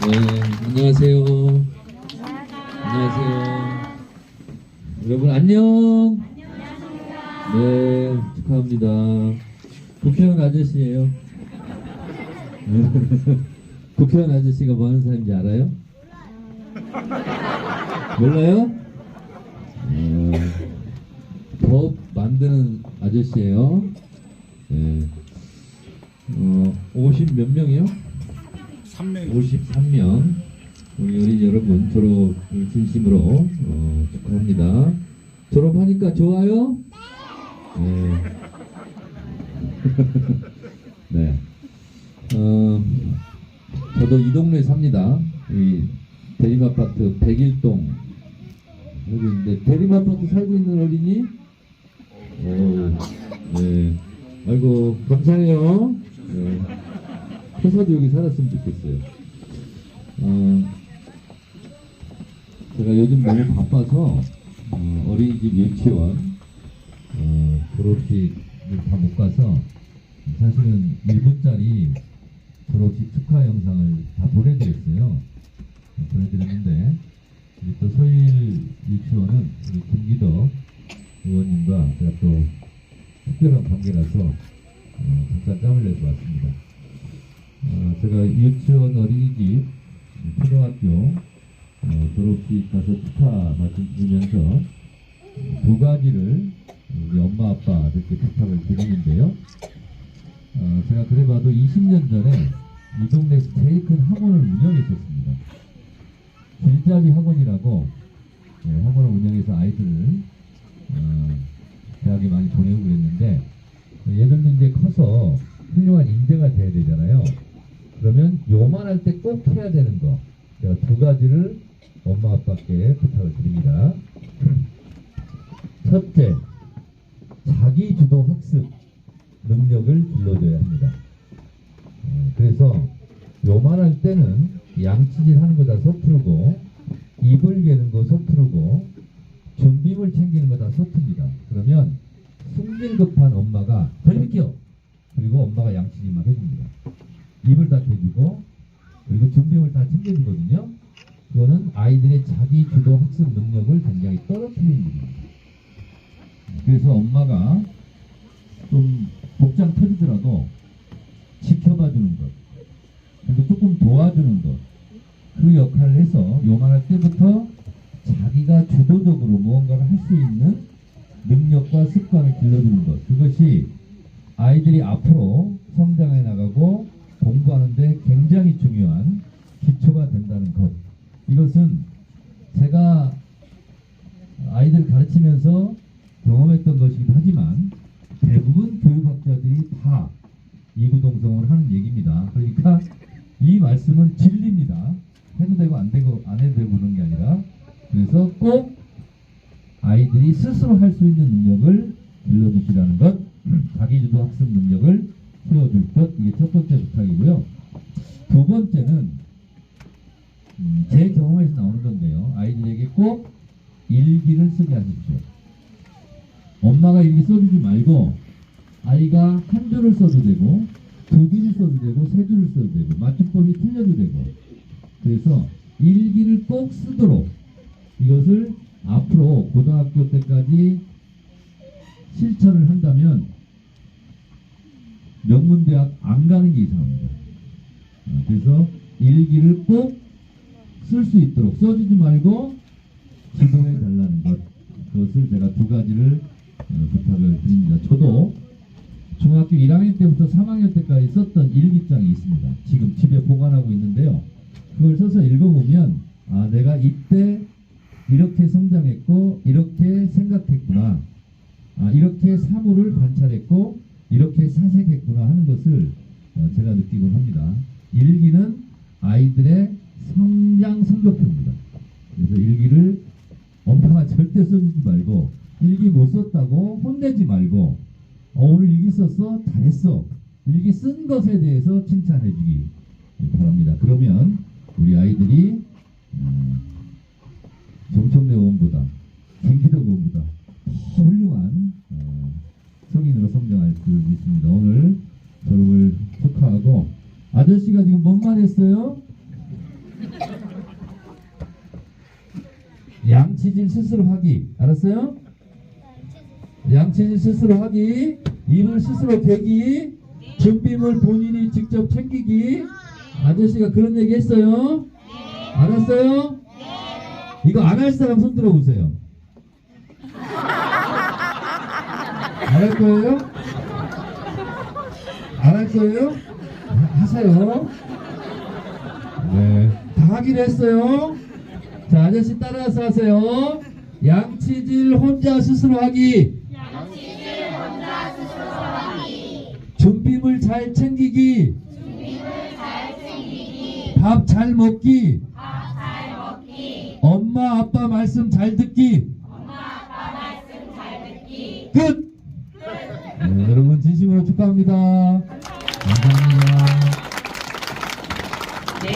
네, 안녕하세요. 안녕하세요. 여러분 안녕. 네, 축하합니다. 국회의원 아저씨예요. 국회의원 아저씨가 뭐 하는 사람인지 알아요? 몰라요? 어, 법 만드는 아저씨예요. 네. 어, 50 몇 명이요? 3명 53명 우리 어린 여러분 졸업을 진심으로 어, 축하합니다. 졸업하니까 좋아요? 네. 네. 어, 저도 이 동네에 삽니다. 이 대림아파트 101동 여기 있는데 대림아파트 살고 있는 어린이? 오, 네. 아이고 감사해요. 네. 회사도 여기 살았으면 좋겠어요. 어, 제가 요즘 너무 바빠서 어, 린이집 유치원 어, 졸업식을 다 못 가서 사실은 1분짜리 졸업식 축하 영상을 다 보내드렸어요. 어, 보내드렸는데 우리 또 소일 유치원은 우리 김기덕 의원님과 제가 또 특별한 관계라서 어, 잠깐 짬을 내서 왔습니다. 어, 제가 유치원 어린이집 초등학교 어, 졸업식 가서 축하 말씀 드리면서 어, 두 가지를 우리 엄마 아빠들께 부탁을 드리는데요. 어, 제가 그래봐도 20년 전에 이 동네에서 제일 큰 학원을 운영했었습니다. 길잡이 학원이라고 네, 학원을 운영해서 아이들을 어, 대학에 많이 보내고 그랬는데 제가 두 가지를 엄마 아빠께 부탁을 드립니다. 첫째, 자기 주도 학습 능력을 길러줘야 합니다. 어, 그래서 요만할 때는 양치질 하는 거다 서투르고 입을 개는 거 서투르고 준비물 챙기는 거 다 서툽니다. 그러면 승질 급한 엄마가 저리 비켜! 그리고 엄마가 양치질만 해줍니다. 입을 다 대주고 그리고 준비물 다 챙겨주거든요. 그거는 아이들의 자기 주도 학습 능력을 굉장히 떨어뜨리는 일입니다. 그래서 엄마가 좀 복장 터지더라도 지켜봐 주는 것, 그리고 조금 도와주는 것, 그 역할을 해서 요만할 때부터 자기가 주도적으로 무언가를 할 수 있는 능력과 습관을 길러주는 것, 그것이 아이들이 앞으로 성장해 나가고 공부하는데 굉장히 중요한 기초가 된다는 것. 이것은 제가 아이들 가르치면서 경험했던 것이기도 하지만 대부분 교육학자들이 다 이구동성을 하는 얘기입니다. 그러니까 이 말씀은 진리입니다. 해도 되고 안 되고 안 해도 되고 그런 게 아니라 그래서 꼭 아이들이 스스로 할 수 있는 능력을 길러주시라는 것, 자기주도 학습 능력을 키워줄 것, 이게 첫 번째 부탁이고요. 두 번째는 음, 제 경험에서 나오는 건데요. 아이들에게 꼭 일기를 쓰게 하십시오. 엄마가 일기 써주지 말고 아이가 한 줄을 써도 되고 두 줄을 써도 되고 세 줄을 써도 되고 맞춤법이 틀려도 되고 그래서 일기를 꼭 쓰도록 이것을 앞으로 고등학교 때까지 실천을 한다면 명문대학 안 가는 게 이상합니다. 어, 그래서 일기를 꼭 쓸 수 있도록 써주지 말고 지도해 달라는 것 그것을 제가 두 가지를 어, 부탁을 드립니다. 저도 중학교 1학년 때부터 3학년 때까지 썼던 일기장이 있습니다. 지금 집에 보관하고 있는데요. 그걸 써서 읽어보면 아 내가 이때 이렇게 성장했고 이렇게 생각했구나. 아 이렇게 사물을 관찰했고 이렇게 사색했구나 하는 것을 어, 제가 느끼곤 합니다. 일기는 아이들의 성장 성적표입니다. 그래서 일기를 절대 써주지 말고 일기 못 썼다고 혼내지 말고 어, 오늘 일기 썼어? 잘했어. 일기 쓴 것에 대해서 칭찬해 주기 바랍니다. 그러면 우리 아이들이 음, 정청래 의원보다 김기덕 의원보다 더 훌륭한 어, 성인으로 성장할 수 있습니다. 오늘 졸업을 축하하고 아저씨가 지금 뭔 말 했어요? 양치질 스스로 하기. 알았어요? 양치질 스스로 하기. 입을 스스로 개기. 준비물 본인이 직접 챙기기. 아저씨가 그런 얘기 했어요? 알았어요? 이거 안 할 사람 손 들어보세요. 안 할 거예요? 안 할 거예요? 하- 하세요. 네. 다 하기로 했어요. 자, 아저씨 따라서 하세요. 양치질 혼자 스스로 하기. 준비물 잘 챙기기. 밥 잘 먹기. 엄마 아빠 말씀 잘 듣기. 끝. 네, 여러분 진심으로 축하합니다. 감사합니다.